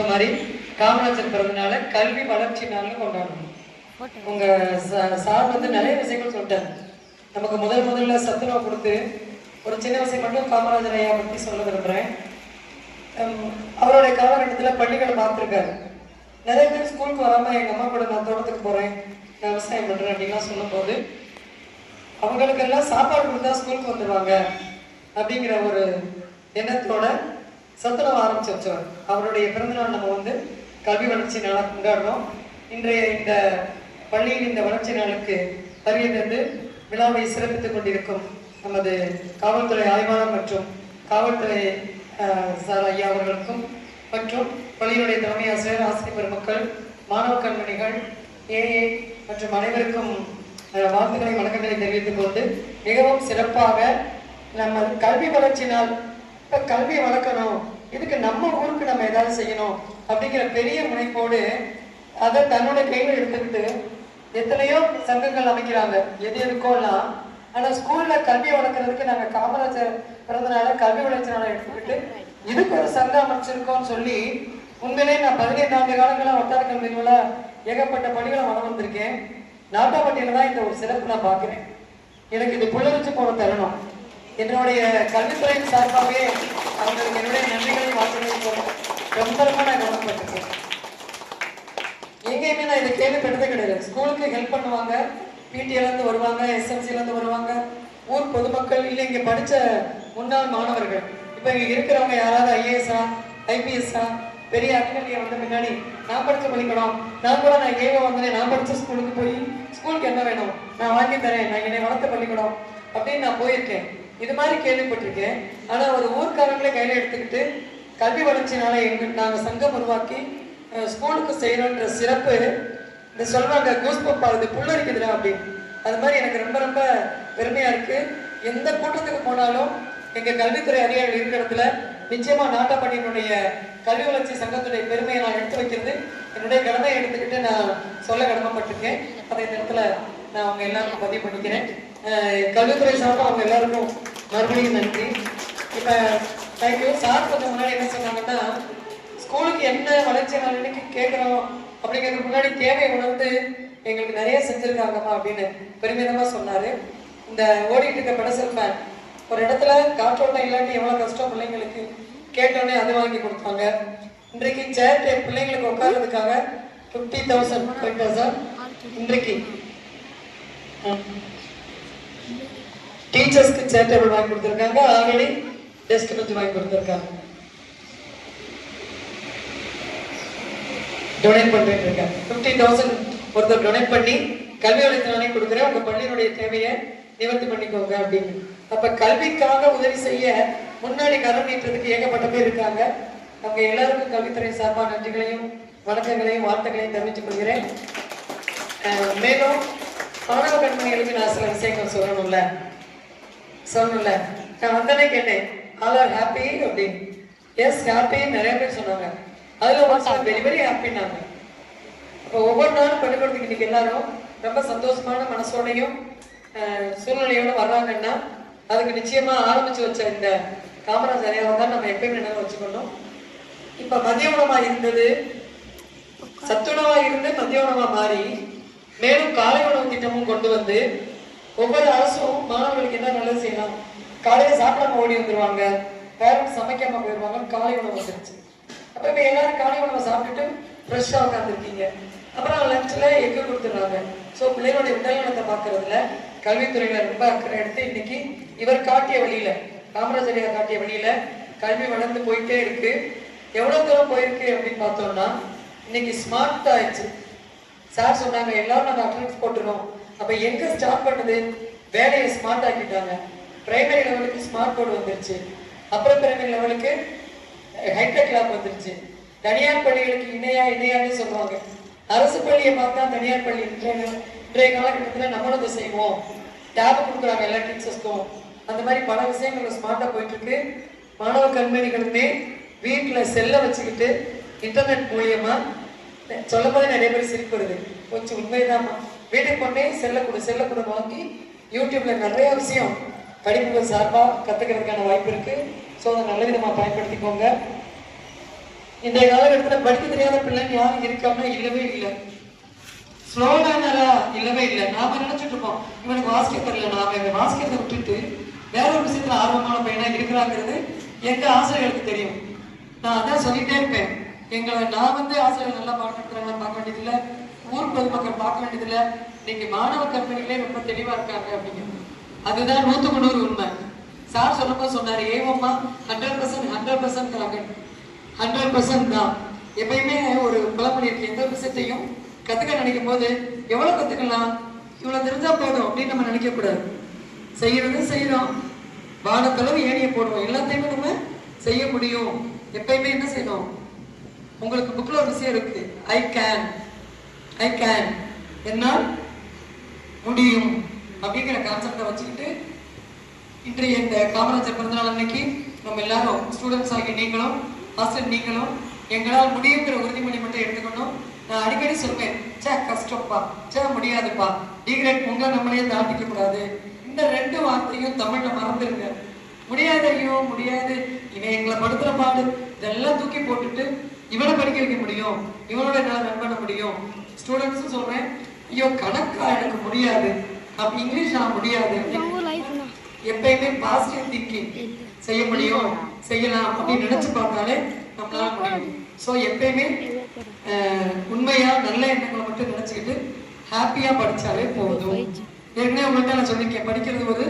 இந்த மாதிரி காமராஜர் பிறந்தனால கல்வி வளர்ச்சி நாள்னு கொண்டாடணும் உங்க சார் வந்து நிறைய விஷயங்கள் சொல்லிட்டாரு. நமக்கு முதல் முதல்ல சத்துணவு கொடுத்து ஒரு சின்ன விஷயம் மட்டும் காமராஜர் ஐயா பற்றி சொல்ல விரும்புகிறேன் அவருடைய காலகட்டத்தில் பள்ளிகளை பார்த்துருக்காரு. நிறைய பேர் ஸ்கூலுக்கு வராமல் எங்கள் அம்மா கூட நான் தோட்டத்துக்கு போகிறேன் நான் விவசாயம் பண்ணுறேன் அப்படின்லாம் சொல்லும்போது அவங்களுக்கெல்லாம் சாப்பாடு கொடுத்தா ஸ்கூலுக்கு வந்துடுவாங்க அப்படிங்கிற ஒரு எண்ணத்தோட சத்துணவு ஆரம்பிச்சு வச்சவர் அவருடைய பிறந்தநாள் நம்ம வந்து கல்வி வளர்ச்சி நாளாக கொண்டாடுறோம். இன்றைய இந்த பள்ளியின் இந்த வளர்ச்சி நாளுக்கு வருகை தந்து விழாவை சிறப்பித்துக் கொண்டிருக்கும் நமது காவல்துறை ஆய்வாளர் மற்றும் காவல்துறை சார் ஐயா அவர்களுக்கும் மற்றும் பள்ளியினுடைய தலைமை ஆசிரியர் ஆசிரியர் பெருமக்கள் மாணவ கண்மணிகள் ஏஏ மற்றும் அனைவருக்கும் வாழ்த்துக்களை வணக்கங்களை தெரிவித்துக் கொண்டு மிகவும் சிறப்பாக நம்ம கல்வி வளர்ச்சினால் இப்போ கல்வி வளர்க்கணும். இதுக்கு நம்ம ஊருக்கு நம்ம ஏதாவது செய்யணும் அப்படிங்கிற பெரிய முனைப்போடு அதை தன்னோட கையில் எடுத்துக்கிட்டு எத்தனையோ சங்கங்கள் அமைக்கிறாங்க. எது எதுக்கோலாம் ஆனால் ஸ்கூல்ல கல்வி வளர்க்கறதுக்கு நாங்கள் காமராஜர் பிறந்தனால கல்வி வளர்ச்சி நாளை எடுத்துக்கிட்டு இதுக்கு ஒரு சங்கம் அமைச்சிருக்கோம்னு சொல்லி உண்மையிலே நான் பதினைந்து ஆண்டு காலங்களா வட்டார கல்வியில ஏகப்பட்ட பணிகளை வளம் வந்திருக்கேன். நாட்டாப்பட்டியில தான் இந்த ஒரு சிறப்பு நான் பாக்குறேன் எனக்கு இது புல்லரிச்சு போன தருணம். என்னுடைய கல்வித்துறையின் சார்பாகவே அவங்களுக்கு என்னுடைய நன்றிகளை வாழ்த்துக்களை ரொம்ப ரொம்ப நான் கவனப்பட்டிருக்கேன். எங்கேயுமே நான் இதை கேள்விப்பட்டதே கிடையாது. ஸ்கூலுக்கு ஹெல்ப் பண்ணுவாங்க. பிடிஎலேருந்து வருவாங்க எஸ்எம்சிலேருந்து வருவாங்க. ஊர் பொதுமக்கள் இல்லை இங்கே படித்த முன்னாள் மாணவர்கள். இப்போ இங்கே இருக்கிறவங்க யாராவது ஐஏஎஸ்ஆ ஐபிஎஸ்ஆ பெரிய அக்னலியை வந்து பின்னாடி நான் படித்து பள்ளிக்கூடம் நான் கூட நான் ஏவோ வந்தேன் நான் படித்த ஸ்கூலுக்கு போய் ஸ்கூலுக்கு என்ன வேணும்? நான் வாங்கி தரேன். நான் என்னை வளர்த்து பள்ளிக்கூடம் அப்படின்னு நான் போயிருக்கேன். இது மாதிரி கேள்விப்பட்டிருக்கேன் ஆனால் ஒரு ஊர்க்காரங்களே கையில் எடுத்துக்கிட்டு கல்வி வளர்ச்சினால எங்க நாங்கள் சங்கம் உருவாக்கி ஸ்கூலுக்கு செய்யணுன்ற சிறப்பு இந்த சொல்லுவாங்க கூஸ் பம்ப் ஆகுது புல்லரிக்குதுடா அப்படின்னு. அது மாதிரி எனக்கு ரொம்ப ரொம்ப பெருமையாக இருக்குது எந்த கூட்டத்துக்கு போனாலும் எங்கள் கல்வித்துறை அதிகாரிகள் இருக்கிற இடத்துல நிச்சயமாக நாட்டாப்பட்டியினுடைய கல்வி வளர்ச்சி சங்கத்துடைய பெருமையை நான் எடுத்து வைக்கிறது. என்னுடைய கடமையை எடுத்துக்கிட்டு நான் சொல்ல கடமைப்பட்டிருக்கேன். அதை இந்த இடத்துல நான் அவங்க எல்லாருக்கும் பதிவு பண்ணிக்கிறேன். கல்வித்துறை சார்பாக அவங்க எல்லாருக்கும் மறுபடியும் நன்றி. இப்ப தேங்க்யூ சார் கொஞ்சம் முன்னாடி என்ன சொன்னாங்கன்னா ஸ்கூலுக்கு என்ன வளர்ச்சி நாளைக்கு கேட்குறோம் அப்படிங்கிறதுக்கு முன்னாடி தேவை உணர்ந்து எங்களுக்கு நிறைய செஞ்சிருக்காங்கம்மா அப்படின்னு பெருமிதமா சொன்னாரு. இந்த ஓடிட்டு இருக்க பெடசல் ஃபேன் ஒரு இடத்துல காற்றோட்டம் இல்லாட்டி எவ்வளவு கஷ்டம் பிள்ளைங்களுக்கு கேட்டோடனே அது வாங்கி கொடுத்தாங்க இன்றைக்கு சேர் டேப் பிள்ளைங்களுக்கு உட்கார்றதுக்காக ஃபிஃப்டி தௌசண்ட் ஃபைவ் தௌசண்ட் இன்றைக்கு. டீச்சர்ஸ்க்கு சேர் டேபிள் வாங்கி கொடுத்துருக்காங்க? ஆல்ரெடி டெஸ்க் பெஞ்ச் வாங்கி கொடுத்துருக்காங்க. டொனேட் பண்ணிட்டு இருக்கேன் ஃபிஃப்டி தௌசண்ட் ஒருத்தர் டொனேட் பண்ணி கல்வி வளர்ச்சி கொடுக்குறேன். உங்க பள்ளியினுடைய தேவையை நிவர்த்தி பண்ணிக்கோங்க அப்படின்னு. அப்ப கல்விக்காக உதவி செய்ய முன்னாடி கரம் நீட்டுறதுக்கு ஏகப்பட்ட பேர் இருக்காங்க. அவங்க எல்லாருக்கும் கல்வித்துறை சார்பாக நன்றிகளையும் வணக்கங்களையும் வார்த்தைகளையும் தெரிவித்துக் கொள்கிறேன். மேலும் மாணவ கண்மணிகளுக்கு நான் சில விஷயங்கள் சொல்லணும்ல? சொன்னல நான் வந்தனே கேட்டேன். ஆல் ஆர் ஹாப்பி அப்படின்னு. எஸ் ஹாப்பி நிறைய பேர் சொன்னாங்க. அதுல ஒன்ஸ் சில வெரி வெரி ஹாப்பின்னாங்க இப்போ ஒவ்வொரு நாளும் பள்ளிக்கூடத்துக்கு இன்னைக்கு எல்லாரும் ரொம்ப சந்தோஷமான மனசோடையும் சூழ்நிலையோடு சூழ்நிலையோட வர்றாங்கன்னா அதுக்கு நிச்சயமா ஆரம்பிச்சு வச்ச இந்த காமராஜ் ஐயாவை தான் நம்ம எப்பயுமே நினைவு வச்சுக்கணும். இப்ப மதிய உணவா இருந்தது. சத்துணவா இருந்து மதிய உணவா மாறி மேலும் காலை உணவு திட்டமும் கொண்டு வந்து ஒவ்வொரு அரசும் மாணவர்களுக்கு என்ன நல்லது செய்யலாம் காலையில சாப்பிடாம ஓடி வந்துருவாங்க. பேரண்ட்ஸ் சமைக்காம போயிடுவாங்க காலை உணவு வந்துருச்சு. அப்ப இப்ப எல்லாரும் காலை உணவை சாப்பிட்டுட்டு ஃப்ரெஷ்ஷா உட்காந்துருக்கீங்க அப்புறம் லஞ்சில் எக்கு கொடுத்துடுறாங்க. ஸோ பிள்ளைகளுடைய உடல்நலத்தை பார்க்கறதுல கல்வித்துறையில ரொம்ப அக்கறை எடுத்து இன்னைக்கு இவர் காட்டிய வழியில காமராஜர் காட்டிய வழியில கல்வி வளர்ந்து போயிட்டே இருக்கு. எவ்வளவு தூரம் போயிருக்கு அப்படின்னு பார்த்தோம்னா இன்னைக்கு ஸ்மார்ட் ஆயிடுச்சு. சார் சொன்னாங்க எல்லாரும் நம்ம அட்டன்ஸ் போட்டுருவோம். அப்ப எங்க ஸ்டார்ட் பண்ணுது? வேலையை ஸ்மார்ட் ஆக்கிட்டாங்க. பிரைமரி லெவலுக்கு ஸ்மார்ட் போர்டு வந்துருச்சு. அப்புறம் பிரைமரி லெவலுக்கு ஹைடெக் லேப் வந்துருச்சு. தனியார் பள்ளிகளுக்கு இணையா இணையான்னு சொல்லுவாங்க அரசு பள்ளியை பார்த்தா தனியார் பள்ளி இன்றைய இன்றைய காலகட்டத்தில் நம்மளும் இதை செய்வோம். டேப் கொடுக்குறாங்க எல்லா டீச்சர்ஸ்க்கும் அந்த மாதிரி பல விஷயங்கள் ஸ்மார்ட்டாக போயிட்டு இருக்கு மாணவ கண்மணிகளுமே வீட்டில் செல்லை வச்சுக்கிட்டு இன்டர்நெட் மூலியமாக சொல்லும் போது நிறைய பேர் சிரிப்பு வருது. கொஞ்சம் உண்மைதாம்மா. வீட்டுக்கு கொண்டே செல்ல கொடு செல்ல கொடு வாங்கி யூடியூப்ல நிறைய விஷயம். படிப்புகள் சார்பாக கத்துக்கிறதுக்கான வாய்ப்பு இருக்கு. ஸோ அதை நல்ல விதமாக பயன்படுத்திக்கோங்க. இன்றைய காலகட்டத்தில் படிக்க தெரியாத பிள்ளைங்க யாரும் இருக்காமனா இல்லவே இல்லை. ஸ்லோகானரா இல்லவே இல்லை. நாம நினைச்சிட்டு இருப்போம். இவனுக்கு வாசிக்க தெரியல நாம இவன் வாசிக்கிறத விட்டுட்டு வேற ஒரு விஷயத்துல ஆர்வமான பையனா இருக்கிறாங்கிறது எங்க ஆசிரியர்களுக்கு தெரியும். நான் அதான் சொல்லிட்டே இருப்பேன் எங்களை நான் வந்து ஆசிரியர் நல்லா பாடம் நடத்துறாங்க பார்க்க வேண்டியதில்லை. ஊர் பொதுமக்கள் பார்க்க வேண்டியதில்லை. இன்னைக்கு மாணவ கற்பனைகளே ரொம்ப தெளிவா இருக்காங்க அப்படிங்கிறது. அதுதான் நூத்துக்கு நூறு உண்மை. சார் சொல்லும்போது சொன்னாரு ஏவம்மா hundred percent hundred percent hundred percent தான். எப்பயுமே ஒரு பழமொழி இருக்கு. எந்த விஷயத்தையும் கத்துக்க நினைக்கும் போது எவ்வளவு கத்துக்கலாம்? இவ்வளவு தெரிஞ்சா போதும் அப்படின்னு நம்ம நினைக்க கூடாது. செய்யறது செய்யறோம். வானத்தளவு ஏணியை போடுவோம் எல்லாத்தையுமே நம்ம செய்ய முடியும். எப்பயுமே என்ன செய்யணும்? உங்களுக்கு புக்ல ஒரு விஷயம் இருக்கு. ஐ கேன் ஐ கேன் என்னால் முடியும். அப்படிங்கிற கான்செப்டை வச்சுக்கிட்டு இன்றைய இந்த காமராஜர் பிறந்தநாள் அன்னைக்கு நம்ம எல்லாரும் ஸ்டூடெண்ட்ஸ் ஆகிய நீங்களும் ஆசிரியர் நீங்களும் எங்களால் முடியுங்கிற உறுதிமொழி மட்டும் எடுத்துக்கணும். நான் அடிக்கடி சொல்வேன் சே கஷ்டப்பா சே முடியாதுப்பா. டிகிரேட் உங்களை நம்மளே தாண்டிக்க கூடாது. இந்த ரெண்டு வார்த்தையும் தமிழ்ல மறந்துருங்க. முடியாது ஐயோ முடியாது. இவன் எங்களை படுத்துற பாடு. இதெல்லாம் தூக்கி போட்டுட்டு இவனை படிக்க வைக்க முடியும் இவனோட என்னால் ரன் பண்ண முடியும். ஸ்டூடெண்ட்ஸும் சொல்றேன் ஐயோ கணக்கா எனக்கு முடியாது. அப்ப இங்கிலீஷ் நான் முடியாது. எப்பயுமே பாசிட்டிவ் திங்கிங் செய்ய முடியும் செய்யலாம் அப்படின்னு நினைச்சு பார்த்தாலே நம்மளால முடியும். ஸோ எப்பயுமே உண்மையா நல்ல எண்ணங்களை மட்டும் நினைச்சுக்கிட்டு ஹாப்பியா படிச்சாலே போதும். ஏற்கனவே உங்கள்கிட்ட நான் சொல்லியிருக்கேன் படிக்கிறது ஒரு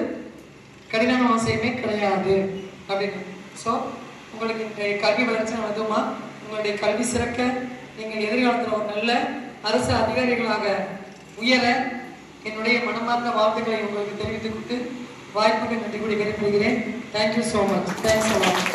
கடினமான அவசியமே கிடையாது அப்படின்னு. ஸோ உங்களுக்கு இன்றைய கல்வி வளர்ச்சி நடந்துமா உங்களுடைய கல்வி சிறக்க நீங்கள் எதிர்காலத்தில் ஒரு நல்ல அரசு அதிகாரிகளாக உயர என்னுடைய மனமார்ந்த வாழ்த்துக்களை உங்களுக்கு தெரிவித்துக் கொண்டு வாய்ப்புக்கு நன்றி கூறி விரும்புகிறேன் thank you so much thanks so much